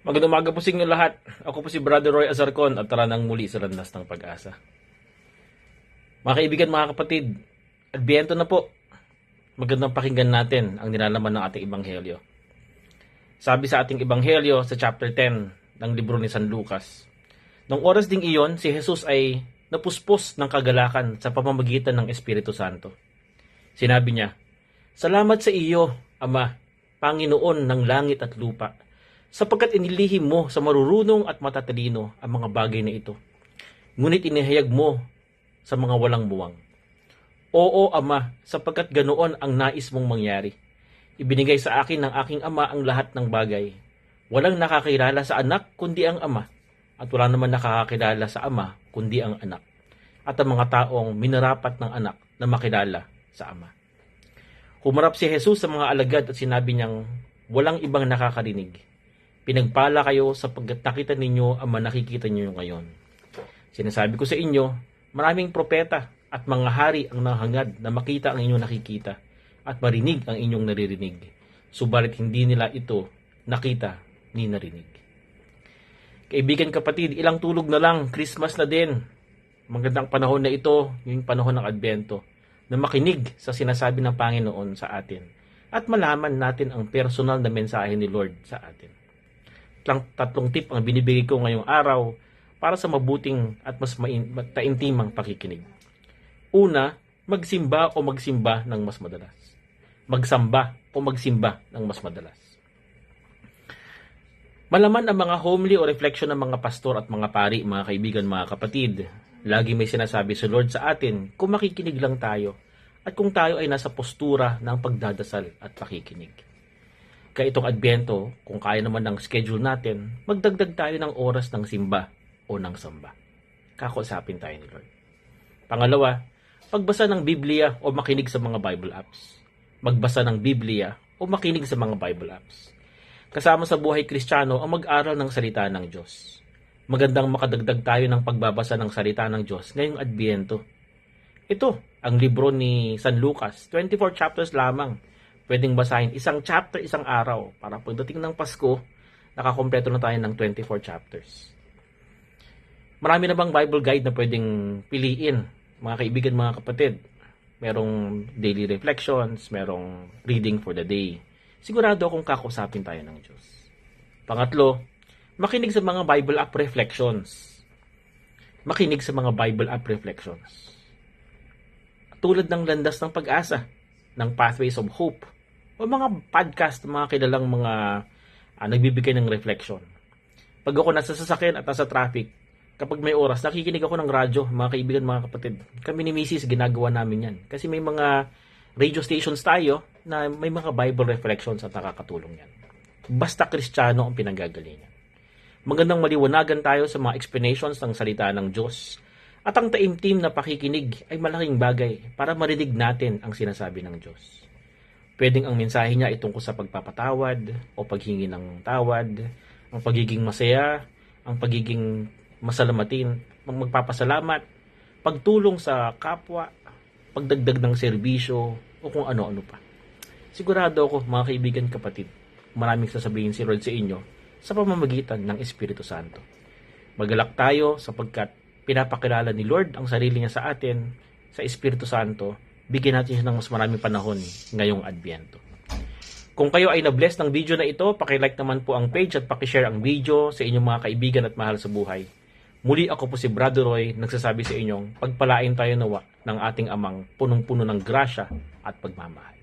Magandang umaga po sa inyo lahat. Ako po si Brother Roy Azarcon at tara nang muli sa landas ng pag-asa. Mga kaibigan, mga kapatid, Adbiento na po. Magandang pakinggan natin ang nilalaman ng ating Ebanghelyo. Sabi sa ating Ebanghelyo sa chapter 10 ng libro ni San Lucas, Nung oras ding iyon, si Jesus ay napuspos ng kagalakan sa pamamagitan ng Espiritu Santo. Sinabi niya, Salamat sa iyo, Ama, Panginoon ng langit at lupa, sapagkat inilihim mo sa marurunong at matatalino ang mga bagay na ito. Ngunit inihayag mo sa mga walang buwang. Oo, Ama, sapagkat ganoon ang nais mong mangyari. Ibinigay sa akin ng aking Ama ang lahat ng bagay. Walang nakakilala sa anak kundi ang Ama, at wala naman nakakakilala sa Ama kundi ang anak, at ang mga taong minarapat ng anak na makilala sa Ama. Humarap si Jesus sa mga alagad at sinabi niyang walang ibang nakakarinig. Pinagpala kayo sapagkat nakita ninyo ang nakikita ninyo ngayon. Sinasabi ko sa inyo, maraming propeta at mga hari ang nahangad na makita ang inyong nakikita at marinig ang inyong naririnig. Subalit hindi nila ito nakita ni narinig. Kaibigan kapatid, ilang tulog na lang, Christmas na din. Magandang panahon na ito, yung panahon ng Adbento, na makinig sa sinasabi ng Panginoon sa atin at malaman natin ang personal na mensahe ni Lord sa atin. Tlang, tatlong tip ang binibigay ko ngayong araw para sa mabuting at mas taintimang pakikinig. Una, magsimba o magsimba ng mas madalas. Magsamba o magsimba ng mas madalas. Malaman ang mga homely o reflection ng mga pastor at mga pari, mga kaibigan, mga kapatid. Lagi may sinasabi sa Lord sa atin kung makikinig lang tayo at kung tayo ay nasa postura ng pagdadasal at pakikinig. Kaya itong Adbento, kung kaya naman ng schedule natin, magdagdag tayo ng oras ng simba o ng samba. Kakausapin tayo ni Lord. Pangalawa, pagbasa ng Biblia o makinig sa mga Bible apps. Magbasa ng Biblia o makinig sa mga Bible apps. Kasama sa buhay kristyano ang mag-aral ng salita ng Diyos. Magandang makadagdag tayo ng pagbabasa ng salita ng Diyos ngayong Adbiento. Ito, ang libro ni San Lucas, 24 chapters lamang. Pwedeng basahin isang chapter isang araw para pagdating ng Pasko, nakakompleto na tayo ng 24 chapters. Marami na bang Bible guide na pwedeng piliin, mga kaibigan, mga kapatid? Merong daily reflections, merong reading for the day. Sigurado akong kakusapin tayo ng Diyos. Pangatlo, makinig sa mga Bible app reflections. Makinig sa mga Bible app reflections. Tulad ng landas ng pag-asa, ng Pathways of Hope, o mga podcast, mga kilalang mga ah, nagbibigay ng reflection. Pag ako nasa sasakyan at nasa traffic, kapag may oras, nakikinig ako ng radyo, mga kaibigan, mga kapatid. Kami ni Mrs. ginagawa namin yan. Kasi may mga radio stations tayo na may mga Bible reflections at nakakatulong yan. Basta kristyano ang pinanggagalingan. Magandang maliwanagan tayo sa mga explanations ng salita ng Diyos. At ang taimtim na pakikinig ay malaking bagay para marinig natin ang sinasabi ng Diyos. Pwedeng ang mensahe niya ay tungkol sa pagpapatawad o paghingi ng tawad, ang pagiging masaya, ang pagiging masalamatin, magpapasalamat, pagtulong sa kapwa, pagdagdag ng serbisyo, o kung ano-ano pa. Sigurado ako, mga kaibigan kapatid, maraming sasabihin si Lord sa inyo sa pamamagitan ng Espiritu Santo. Magalak tayo sapagkat pinapakilala ni Lord ang sarili niya sa atin sa Espiritu Santo. Bigyan natin siya ng mas maraming panahon ngayong Adbiento. Kung kayo ay na-bless ng video na ito, pakilike naman po ang page at pakishare ang video sa inyong mga kaibigan at mahal sa buhay. Muli ako po si Brother Roy, nagsasabi sa inyong pagpalain tayo nawa ng ating amang punong-puno ng grasya at pagmamahal.